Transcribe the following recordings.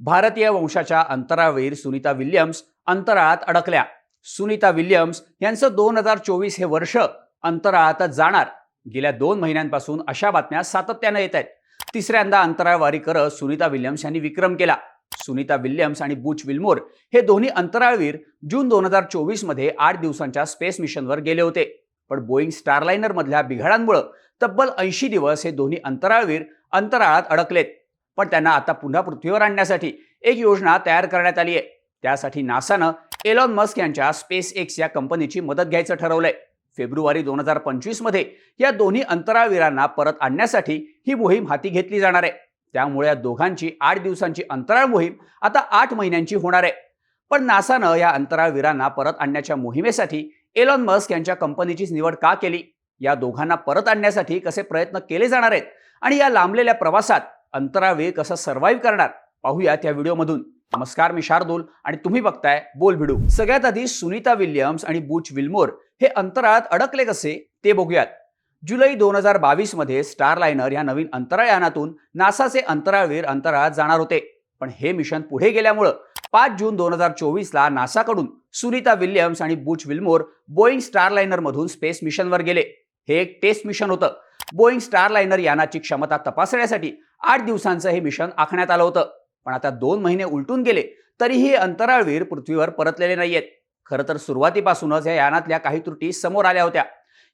भारतीय वंशाच्या अंतरावीर सुनीता विल्यम्स अंतराळात अडकल्या. सुनीता विल्यम्स यांचं दोन हजार चोवीस हे वर्ष अंतराळातच जाणार. गेल्या दोन महिन्यांपासून अशा बातम्या सातत्यानं येत आहेत. तिसऱ्यांदा अंतराळवारी करत सुनीता विल्यम्स यांनी विक्रम केला. सुनीता विल्यम्स आणि बुच विल्मोर हे दोन्ही अंतराळवीर जून दोन हजार चोवीसमध्ये आठ दिवसांच्या स्पेस मिशनवर गेले होते. पण बोईंग स्टारलायनर मधल्या बिघाडांमुळे तब्बल ऐंशी दिवस हे दोन्ही अंतराळवीर अंतराळात अडकलेत. पण त्यांना आता पुन्हा पृथ्वीवर आणण्यासाठी एक योजना तयार करण्यात आली आहे. त्यासाठी नासानं एलॉन मस्क यांच्या स्पेस एक्स या कंपनीची मदत घ्यायचं ठरवलंय. फेब्रुवारी दोन हजार पंचवीसमध्ये या दोन्ही अंतराळवीरांना परत आणण्यासाठी ही मोहीम हाती घेतली जाणार आहे. त्यामुळे या दोघांची आठ दिवसांची अंतराळ मोहीम आता आठ महिन्यांची होणार आहे. पण नासानं या अंतराळवीरांना परत आणण्याच्या मोहिमेसाठी एलॉन मस्क यांच्या कंपनीचीच निवड का केली? या दोघांना परत आणण्यासाठी कसे प्रयत्न केले जाणार आहेत? आणि या लांबलेल्या प्रवासात अंतराळवीर कसं सर्व्हाइव्ह करणार? पाहूया त्या व्हिडिओमधून. नमस्कार मी शार्दूल आणि तुम्ही बघताय बोल भिडू. सगळ्यात आधी सुनीता विल्यम्स आणि बुच विल्मोर हे अंतराळात अडकले कसे ते बघूयात. जुलै दोन हजार बावीसमध्ये स्टार लायनर या नवीन अंतराळयानातून नासाचे अंतराळवीर अंतराळात जाणार होते. पण हे मिशन पुढे गेल्यामुळं पाच जून दोन हजार चोवीसला नासाकडून सुनीता विल्यम्स आणि Butch Wilmore Boeing star space मिशनवर गेले. हे एक टेस्ट मिशन होतं. बोईंग स्टार लायनर यानाची क्षमता तपासण्यासाठी आठ दिवसांचं हे मिशन आखण्यात आलं होतं. पण आता दोन महिने उलटून गेले तरीही अंतराळवीर पृथ्वीवर परतलेले नाहीयेत. खरं तर सुरुवातीपासूनच या यानातल्या काही त्रुटी समोर आल्या होत्या.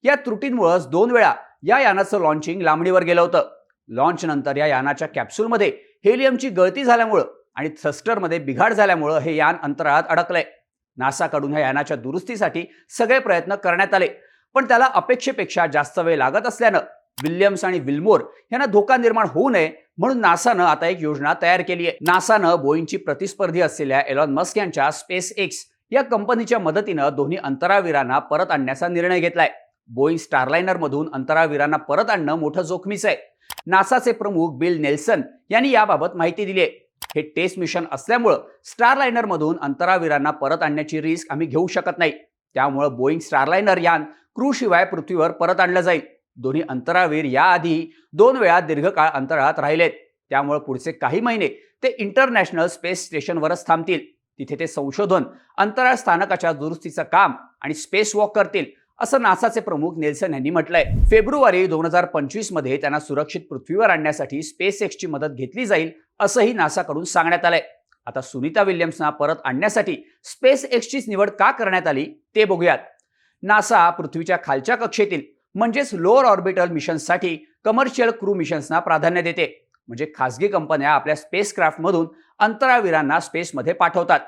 या त्रुटींमुळेच दोन वेळा या यानाचं लॉन्चिंग लांबणीवर गेलं होतं. लॉन्च नंतर या यानाच्या कॅप्सूलमध्ये हेलियमची गळती झाल्यामुळं आणि थ्रस्टरमध्ये बिघाड झाल्यामुळं हे यान अंतराळात अडकलंय. नासाकडून ह्या यानाच्या दुरुस्तीसाठी सगळे प्रयत्न करण्यात आले पण त्याला अपेक्षेपेक्षा जास्त वेळ लागत असल्यानं विल्यम्स आणि विल्मोर यांना धोका निर्माण होऊ नये म्हणून नासानं आता एक योजना तयार केली आहे. नासानं बोईंगची प्रतिस्पर्धी असलेल्या एलॉन मस्क यांच्या स्पेस एक्स या कंपनीच्या मदतीनं दोन्ही अंतरावीरांना परत आणण्याचा निर्णय घेतलाय. बोईंग स्टारलायनर मधून अंतरावीरांना परत आणणं मोठं जोखमीचं आहे. नासाचे प्रमुख बिल नेल्सन यांनी याबाबत माहिती दिली आहे. हे टेस्ट मिशन असल्यामुळं स्टारलायनर मधून अंतरावीरांना परत आणण्याची रिस्क आम्ही घेऊ शकत नाही. त्यामुळं बोईंग स्टारलायनर यान क्रू शिवाय पृथ्वीवर परत आणलं जाईल. दोन्ही अंतरावीर याआधी दोन वेळा दीर्घकाळ अंतराळात राहिलेत. त्यामुळे पुढचे काही महिने ते इंटरनॅशनल स्पेस स्टेशनवरच थांबतील. तिथे ते संशोधन अंतराळ स्थानकाच्या दुरुस्तीचं काम आणि स्पेस वॉक करतील असं नासाचे प्रमुख नेल्सन यांनी म्हटलंय. फेब्रुवारी दोन हजार पंचवीसमध्ये त्यांना सुरक्षित पृथ्वीवर आणण्यासाठी स्पेस एक्सची मदत घेतली जाईल असंही नासाकडून सांगण्यात आलंय. आता सुनीता विल्यम्सना परत आणण्यासाठी स्पेस एक्सचीच निवड का करण्यात आली ते बघूयात. नासा पृथ्वीच्या खालच्या कक्षेतील म्हणजेच लोअर ऑर्बिटल मिशन्ससाठी कमर्शियल क्रू मिशन्सना प्राधान्य देते. म्हणजे खासगी कंपन्या आपल्या स्पेसक्राफ्टमधून अंतराळवीरांना स्पेसमध्ये पाठवतात.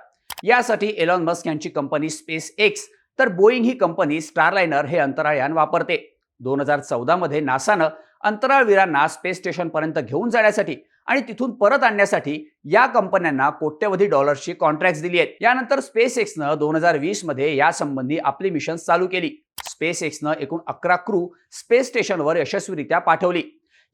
यासाठी एलॉन मस्क यांची कंपनी स्पेस एक्स तर बोईंग ही कंपनी स्टारलायनर हे अंतराळयान वापरते. दोन हजार चौदामध्ये नासानं अंतराळवीरांना स्पेस स्टेशनपर्यंत घेऊन जाण्यासाठी आणि तिथून परत आणण्यासाठी या कंपन्यांना कोट्यवधी डॉलर्सची कॉन्ट्रॅक्ट दिली आहेत. यानंतर स्पेस एक्सनं दोन हजार वीसमध्ये यासंबंधी आपली मिशन चालू केली. स्पेस एक्सनं एकूण अकरा क्रू स्पेस स्टेशनवर यशस्वीरित्या पाठवली.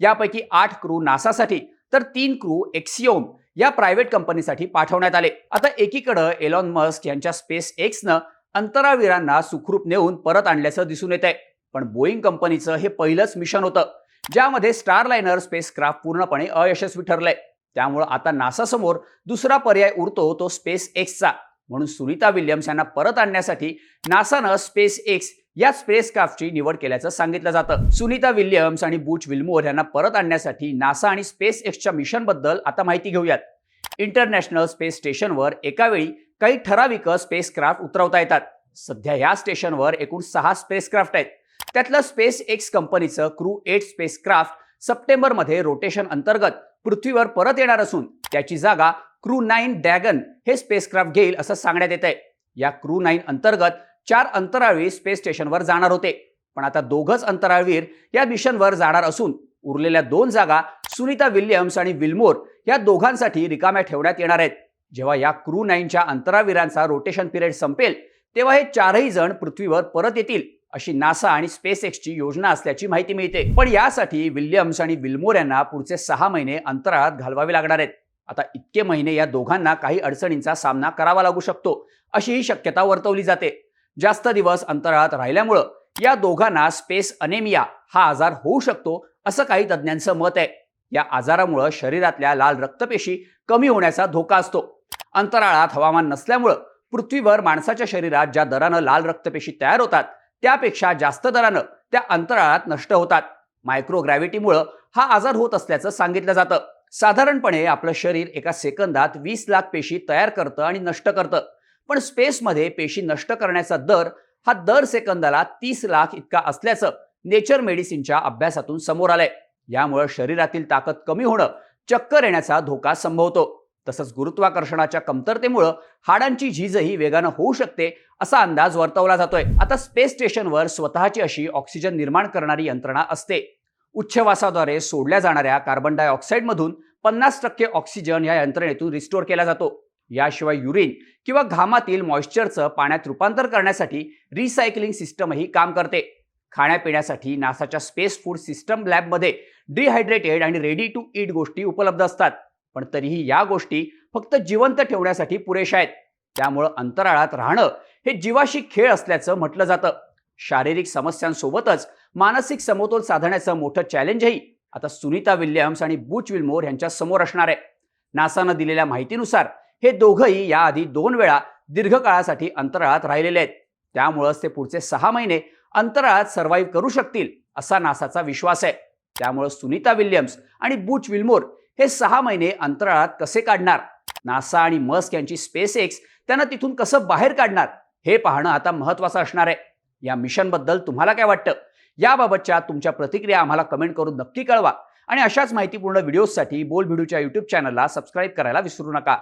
यापैकी आठ क्रू नासासाठी तर तीन क्रू एक्सिओम या प्रायव्हेट कंपनीसाठी पाठवण्यात आले. आता एकीकडं एलॉन मस्क यांच्या स्पेस एक्सनं अंतरावीरांना सुखरूप नेऊन परत आणल्याचं दिसून येत आहे पण बोईंग कंपनीचं हे पहिलंच मिशन होतं. ज्यामध्ये स्टारलायनर स्पेसक्राफ्ट पूर्णपणे अयशस्वी ठरलंय. त्यामुळं आता नासासमोर दुसरा पर्याय उरतो तो स्पेस एक्सचा म्हणून सुनीता विल्यम्स यांना परत आणण्यासाठी नासानं स्पेस एक्स या स्पेसक्राफ्टची निवड केल्याचं सांगितलं जातं. सुनीता विल्यम्स आणि बुच विल्मोर यांना परत आणण्यासाठी नासा आणि स्पेस एक्सच्या मिशनबद्दल आता माहिती घेऊयात. इंटरनॅशनल स्पेस स्टेशनवर एका वेळी काही ठराविक स्पेसक्राफ्ट उतरवता येतात. सध्या या स्टेशनवर एकूण सहा स्पेसक्राफ्ट आहेत. त्यातलं स्पेस एक्स कंपनीचं क्रू एट स्पेस क्राफ्ट सप्टेंबरमध्ये रोटेशन अंतर्गत पृथ्वीवर परत येणार असून त्याची जागा क्रू नाईन डॅगन हे स्पेसक्राफ्ट घेईल असं सांगण्यात येत आहे या क्रू नाईन अंतर्गत चार अंतराळवीर स्पेस स्टेशनवर जाणार होते. पण आता दोघच अंतराळवीर या मिशनवर जाणार असून उरलेल्या दोन जागा सुनीता विल्यम्स आणि विल्मोर या दोघांसाठी रिकाम्या ठेवण्यात येणार आहेत. जेव्हा या क्रू नाईनच्या अंतराळवीरांचा रोटेशन पिरियड संपेल तेव्हा हे चारही जण पृथ्वीवर परत येतील. अशी नासा आणि स्पेस एक्सची योजना असल्याची माहिती मिळते. पण यासाठी विल्यम्स आणि विल्मोर यांना पुढचे सहा महिने अंतराळात घालवावे लागणार आहेत. आता इतके महिने या दोघांना काही अडचणींचा सामना करावा लागू शकतो अशीही शक्यता वर्तवली जाते. जास्त दिवस अंतराळात राहिल्यामुळं या दोघांना स्पेस अनेमिया हा आजार होऊ शकतो असं काही तज्ज्ञांचं मत आहे. या आजारामुळं शरीरातल्या लाल रक्तपेशी कमी होण्याचा धोका असतो. अंतराळात हवामान नसल्यामुळं पृथ्वीवर माणसाच्या शरीरात ज्या दरानं लाल रक्तपेशी तयार होतात त्यापेक्षा जास्त दरानं त्या अंतराळात नष्ट होतात. मायक्रोग्रॅव्हिटीमुळं हा आजार होत असल्याचं सांगितलं जातं. साधारणपणे आपलं शरीर एका सेकंदात वीस लाख पेशी तयार करतं आणि नष्ट करतं. पण स्पेसमध्ये पेशी नष्ट करण्याचा दर हा दर सेकंदाला तीस लाख इतका असल्याचं नेचर मेडिसिनच्या अभ्यासातून समोर आलंय. यामुळे शरीरातील ताकद कमी होणं चक्कर येण्याचा धोका संभवतो. तसंच गुरुत्वाकर्षणाच्या कमतरतेमुळं हाडांची झीजही वेगानं होऊ शकते असा अंदाज वर्तवला जातोय. आता स्पेस स्टेशनवर स्वतःची अशी ऑक्सिजन निर्माण करणारी यंत्रणा असते. उच्छवासाद्वारे सोडल्या जाणाऱ्या कार्बन डायऑक्साईडमधून पन्नास टक्के ऑक्सिजन या यंत्रणेतून रिस्टोअर केला जातो. याशिवाय युरिन किंवा घामातील मॉइश्चरचं पाण्यात रूपांतर करण्यासाठी रिसायकलिंग सिस्टमही काम करते. खाण्यापिण्यासाठी नासाच्या स्पेस फूड सिस्टम लॅबमध्ये डिहायड्रेटेड आणि रेडी टू ईट गोष्टी उपलब्ध असतात. पण तरीही या गोष्टी फक्त जिवंत ठेवण्यासाठी पुरेशा आहेत. त्यामुळं अंतराळात राहणं हे जीवाशी खेळ असल्याचं म्हटलं जातं. शारीरिक समस्यांसोबतच मानसिक समतोल साधण्याचं मोठं चॅलेंजही आता सुनीता विल्यम्स आणि बुच विल्मोर यांच्या समोर असणार आहे. नासानं दिलेल्या माहितीनुसार हे दोघंही याआधी दोन वेळा दीर्घकाळासाठी अंतराळात राहिलेले आहेत. त्यामुळंच ते पुढचे सहा महिने अंतराळात सर्व्हाइव्ह करू शकतील असा नासाचा विश्वास आहे. त्यामुळं सुनीता विल्यम्स आणि बुच विल्मोर हे सहा महिने अंतराळात कसे काढणार? नासा आणि मस्क यांची स्पेस एक्स त्यांना तिथून कसं बाहेर काढणार? हे पाहणं आता महत्वाचं असणार आहे. या मिशनबद्दल तुम्हाला काय वाटतं? याबाबतच्या तुमच्या प्रतिक्रिया आम्हाला कमेंट करून नक्की कळवा. आणि अशाच माहितीपूर्ण व्हिडिओजसाठी बोल व्हिडिओच्या युट्यूब चॅनलला सबस्क्राईब करायला विसरू नका.